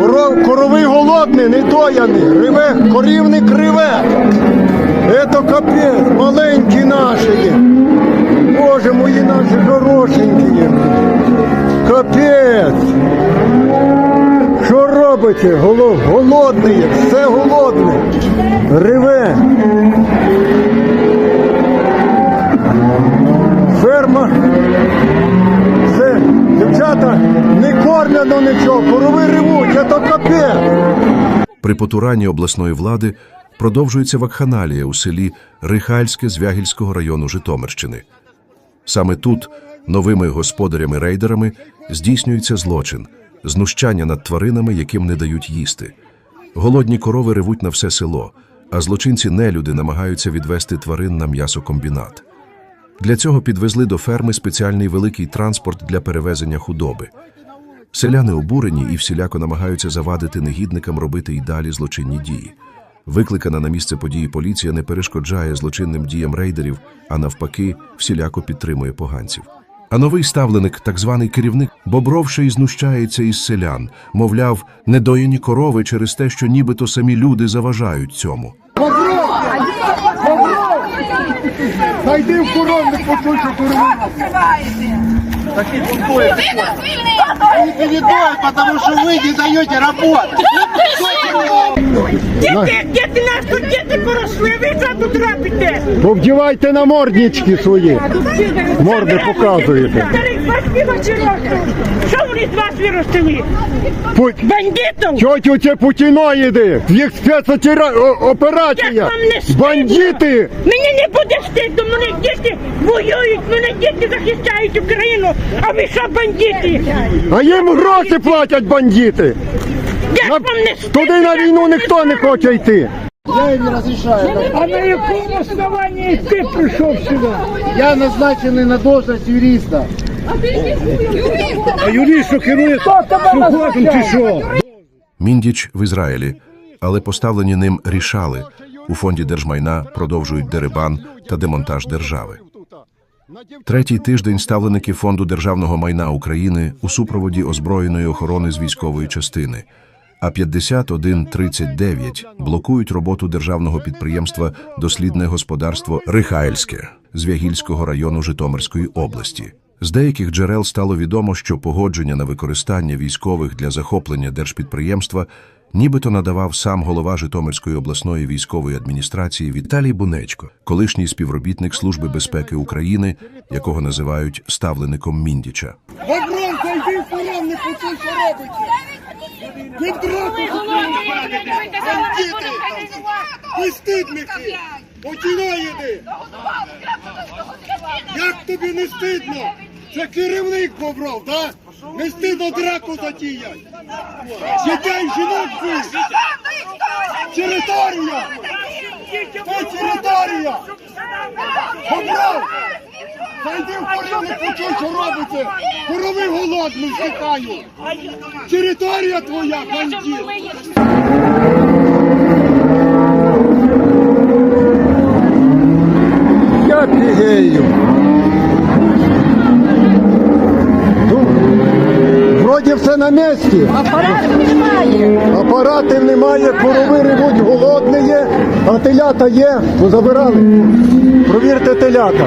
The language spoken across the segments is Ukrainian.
Коров, коровий голодний, недояний, риве, корівник риве. Ето капець, маленькі наші. Боже мої наші хорошенькі. Капець. Що робите? Голо- Голодний, все голодне. Риве. Ферма. Все, дівчата, не кормлено нічого, корови ревуть, це то капець. При потуранні обласної влади продовжується вакханалія у селі Рихальське Звягільського району Житомирщини. Саме тут новими господарями-рейдерами здійснюється злочин, знущання над тваринами, яким не дають їсти. Голодні корови ревуть на все село, а злочинці-нелюди намагаються відвести тварин на м'ясокомбінат. Для цього підвезли до ферми спеціальний великий транспорт для перевезення худоби. Селяни обурені і всіляко намагаються завадити негідникам робити й далі злочинні дії. Викликана на місце події поліція не перешкоджає злочинним діям рейдерів, а навпаки, всіляко підтримує поганців. А новий ставленик, так званий керівник, бобровше й знущається із селян, мовляв, недоїні корови через те, що нібито самі люди заважають цьому. Зайди в курорт, почуй, що корови. Они передают, потому что ви не даєте работать. Діти, діти нас тут діти поросли, ви що тут робите? Повдівайте наморднички свої. Морди показуєте. Старих батьків років. Що вони з вас виростили? Путь. Бандитів? Тьотю це путіноїди! Їх спецоперація! Як вам не стидно? Бандити! Мені не буде стидно, мене діти воюють, мене діти захищають Україну, а ви що бандити? А їм гроші платять бандити! Як вам не? Туди на війну ніхто не хоче йти! Я им не разрешаю. А на якому основанні ти прийшов сюди? Я назначенный на должность юриста. А юрист, що керує сухотом чи що? Міндіч в Ізраїлі, але поставлені ним рішали. У фонді держмайна продовжують дерибан та демонтаж держави. Третій тиждень ставленики фонду державного майна України у супроводі озброєної охорони з військової частини. А 5139 блокують роботу державного підприємства Дослідне господарство Рихаїльське з Вягільського району Житомирської області. З деяких джерел стало відомо, що погодження на використання військових для захоплення держпідприємства нібито надавав сам голова Житомирської обласної військової адміністрації Віталій Бунечко, колишній співробітник Служби безпеки України, якого називають ставлеником Міндіча. Боброн, зайди в коровник, почуй, що робиться! Ви! Безстидники! Путіноїди! Як тобі не стидно? Це керівник побрав, так? Не стидно драку затіять! Дітей, жінок ви! Територія! Це територія! Побрав! Зайди в коровник, почуй, що робиться! Корови голодні, втікають! Територія твоя, бандит! Я пігею. Ну, Вроді все на місці. Апаратів немає. Апаратів немає, корови ревуть, голодні є, а телята є, ну забирали. Провірте телята.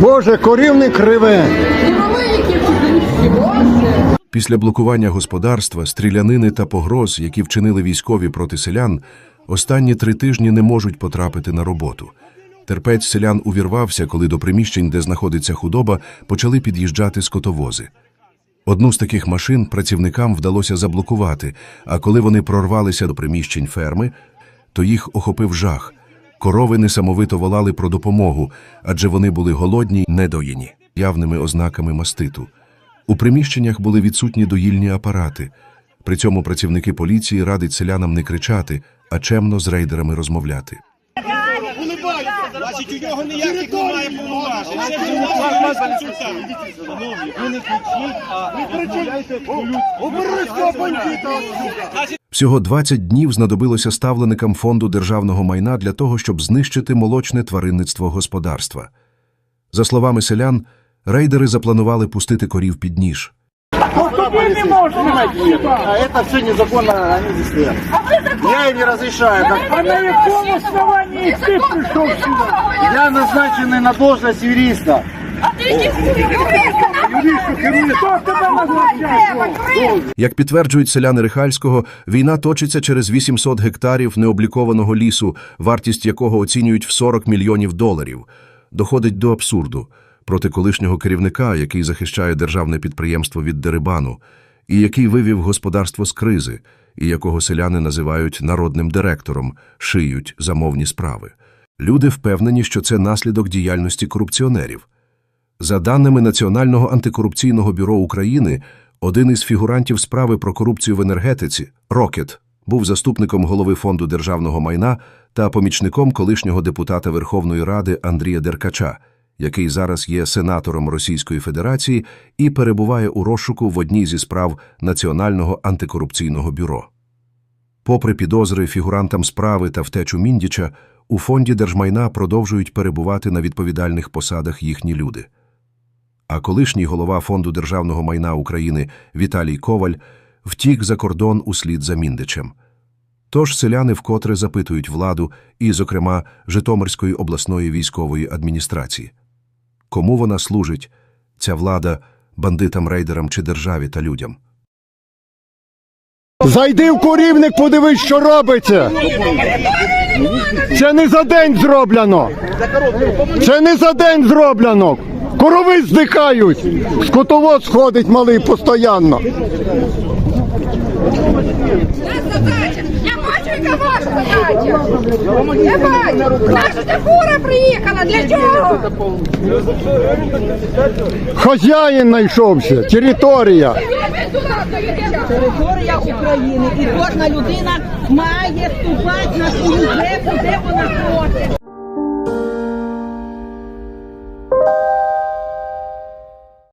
Боже, корівник реве. Після блокування господарства, стрілянини та погроз, які вчинили військові проти селян, останні три тижні не можуть потрапити на роботу. Терпець селян увірвався, коли до приміщень, де знаходиться худоба, почали під'їжджати скотовози. Одну з таких машин працівникам вдалося заблокувати, а коли вони прорвалися до приміщень ферми, то їх охопив жах. Корови несамовито волали про допомогу, адже вони були голодні й недоїні, явними ознаками маститу. У приміщеннях були відсутні доїльні апарати. При цьому працівники поліції радять селянам не кричати, а чемно з рейдерами розмовляти. Значить, у нього ніяких немає повноважень. Це вже вас консультант. Убери цього бандита! Всього 20 днів знадобилося ставленикам фонду державного майна для того, щоб знищити молочне тваринництво господарства. За словами селян, рейдери запланували пустити корів під ніж. Не можна. А это все незаконно, они здесь стоят. Я им не разрешаю. Как... А на якому основанні ти прийшов сюди? Я назначенный на должность юриста. Як підтверджують селяни Рихальського, війна точиться через 800 гектарів необлікованого лісу, вартість якого оцінюють в 40 мільйонів доларів. Доходить до абсурду проти колишнього керівника, який захищає державне підприємство від дерибану, і який вивів господарство з кризи, і якого селяни називають народним директором, шиють замовні справи. Люди впевнені, що це наслідок діяльності корупціонерів. За даними Національного антикорупційного бюро України, один із фігурантів справи про корупцію в енергетиці, Рокет, був заступником голови фонду державного майна та помічником колишнього депутата Верховної Ради Андрія Деркача, який зараз є сенатором Російської Федерації і перебуває у розшуку в одній зі справ Національного антикорупційного бюро. Попри підозри фігурантам справи та втечу Міндіча, у фонді держмайна продовжують перебувати на відповідальних посадах їхні люди. А колишній голова Фонду державного майна України Віталій Коваль втік за кордон услід за Міндичем. Тож селяни вкотре запитують владу і, зокрема, Житомирської обласної військової адміністрації. Кому вона служить, ця влада, бандитам, рейдерам чи державі та людям? Зайди в корівник, подивись, що робиться. Це не за день зроблено. Це не за день зроблено. Корови здихають. Скотовод сходить малий постійно. Яка ваша задача. Я бачу. Наша фура приїхала. Для чого? Хазяїн знайшовся, територія. Територія України, і кожна людина має ступати на свою землю, де вона хоче.